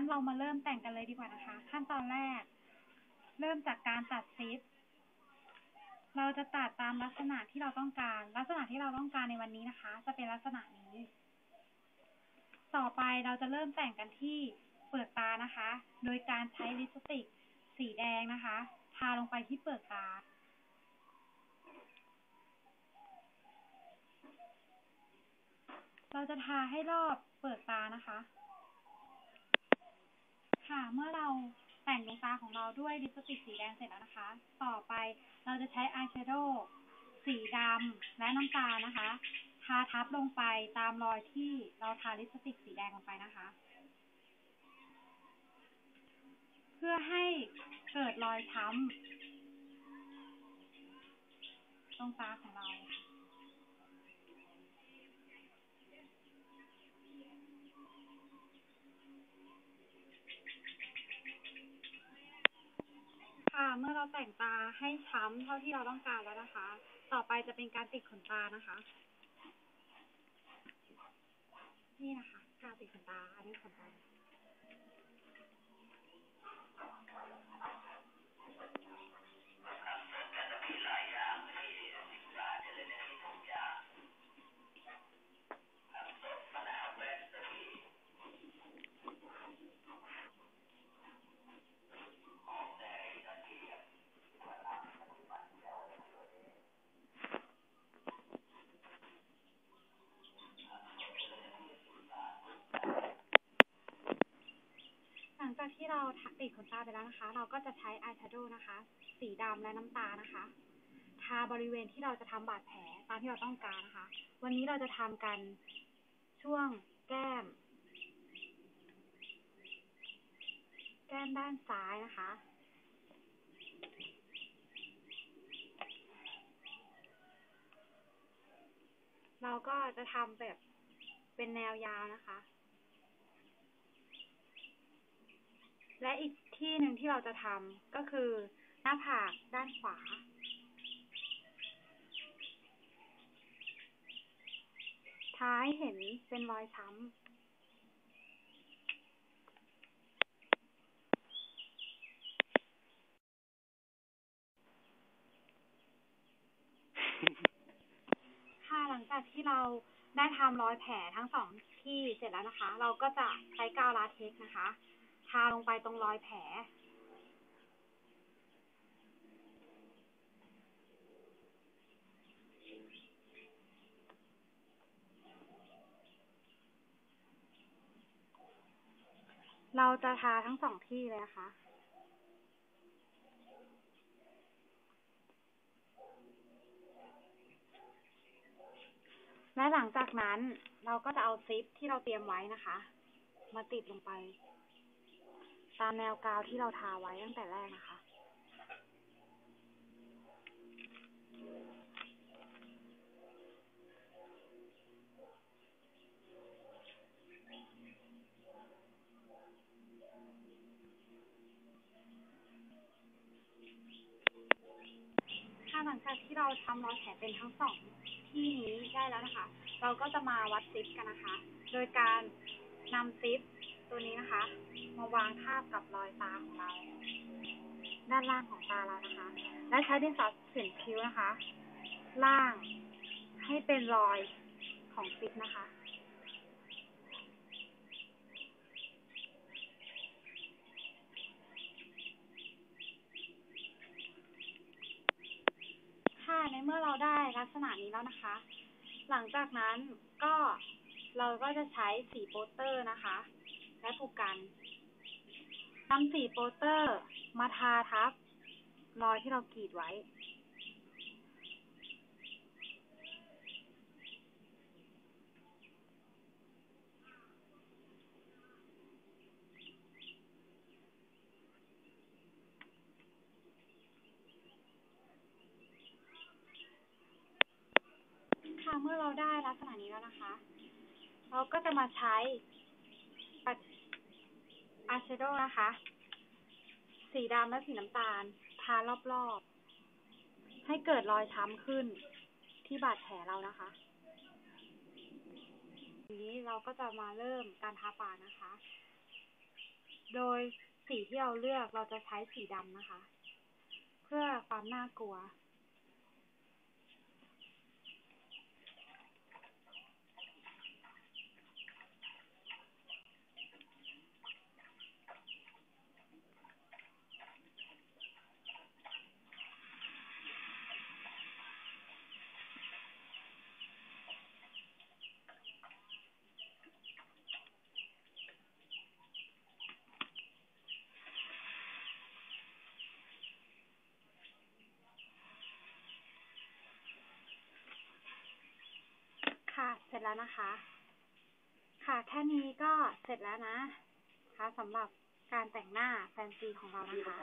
นเรามาเริ่มแต่งกันเลยดีกว่านะคะ ขั้นตอนแรก เริ่มจากการตัดซิป เราจะตัดตามลักษณะที่เราต้องการ ลักษณะที่เราต้องการในวันนี้นะคะ จะเป็นลักษณะนี้ ต่อไปเราจะเริ่มแต่งกันที่เปลือกตานะคะ โดยการใช้ลิปสติกสีแดงนะคะ ทาลงไปที่เปลือกตาเราจะทาให้รอบเปลือกตานะคะ ค่ะ เมื่อเราแต่งดวงตาของเราด้วยลิปสติกสีแดงเสร็จแล้วนะคะ ต่อไปเราจะใช้อายแชโดว์สีดำและน้ำตาลนะคะ ทาทับลงไปตามรอยที่เราทาลิปสติกสีแดงลงไปนะคะ เพื่อให้เกิดรอยช้ำตรงตาของเรา ค่ะ เมื่อเราแต่งตาให้ช้ำเท่าที่เราต้องการแล้วนะคะ ต่อไปจะเป็นการติดขนตานะคะ นี่นะคะ การติดขนตา อันนี้ขนตา หลัง จากที่เราติดขนตาไปแล้วนะคะ เราก็จะใช้อายแชโดว์นะคะ สีดำและน้ำตาลนะคะ ทาบริเวณที่เราจะทำบาดแผลตามที่เราต้องการนะคะ วันนี้เราจะทำกันช่วงแก้ม แก้มด้านซ้ายนะคะ เราก็จะทำแบบเป็นแนวยาวนะคะ และอีกที่หนึ่งที่เราจะทำก็คือ หน้าผากด้านขวา ท้ายเห็นเป็นรอยช้ำค่ะหลังจากที่เราได้ทำรอยแผลทั้งสองที่เสร็จแล้วนะคะ เราก็จะใช้กาวลาเท็กนะคะ ทาลงไปตรงรอยแผล เราจะทาทั้งสองที่เลยนะคะและหลังจากนั้นเราก็จะเอาซิปที่เราเตรียมไว้นะคะ มาติดลงไป ตามแนวกาวที่เราทาไว้ตั้งแต่แรกนะคะค่ะหลังจากที่เราทำรอยแผลเป็นทั้งสองที่นี้ได้แล้วนะคะ เราก็จะมาวัดซิปกันนะคะ โดยการนำซิป ตัวนี้นะคะ มาวางทาบกับรอยตาของเรา ด้านล่างของตาเรานะคะ และใช้ดินสอเขียนคิ้วนะคะ ล่างให้เป็นรอยของซิปนะคะค่ะในเมื่อเราได้ลักษณะนี้แล้วนะคะ หลังจากนั้นก็เราก็จะใช้สีโปสเตอร์นะคะ และผูกกันนำสีโปสเตอร์มาทาทับ รอยที่เรากรีดไว้ ค่ะเมื่อเราได้ลักษณะนี้แล้วนะคะ เราก็จะมาใช้ อายแชโดว์นะคะ สีดำและสีน้ำตาล ทารอบๆ ให้เกิดรอยช้ำขึ้นที่บาดแผลเรานะคะทีนี้เราก็จะมาเริ่มการทาปากนะคะ โดยสีที่เราเลือกเราจะใช้สีดำนะคะ เพื่อความน่ากลัว เสร็จแล้วนะคะ ค่ะแค่นี้ก็เสร็จแล้วนะคะสำหรับการแต่งหน้าแฟนซีของเรานะคะ